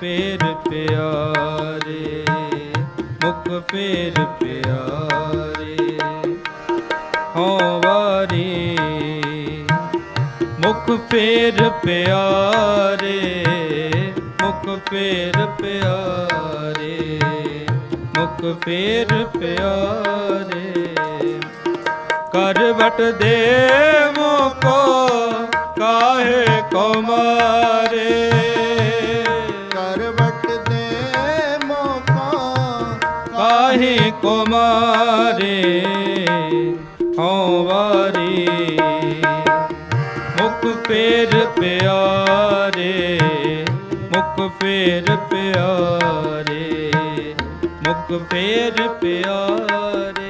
ਫੇਰ ਪਿਆਰੇ, ਮੁਖ ਫੇਰ ਪਿਆਰੇ। ਹਉ ਵਾਰੀ, ਮੁਖ ਫੇਰ ਪਿਆਰੇ, ਮੁਖ ਫੇਰ ਪਿਆਰੇ, ਮੁਖ ਫੇਰ ਪਿਆਰੇ। ਕਰਵਟ ਦੇਵੋ ਕੋ ਕਾਹੇ ਕੋ ਮਾਰੇ। ਕਾਹੇ ਕੋ ਮਾਰੇ ਹਉ ਵਾਰੀ ਮੁਖ ਫੇਰ ਪਿਆਰੇ ਮੁਖ ਫੇਰ ਪਿਆਰੇ ਮੁਖ ਫੇਰ ਪਿਆਰੇ।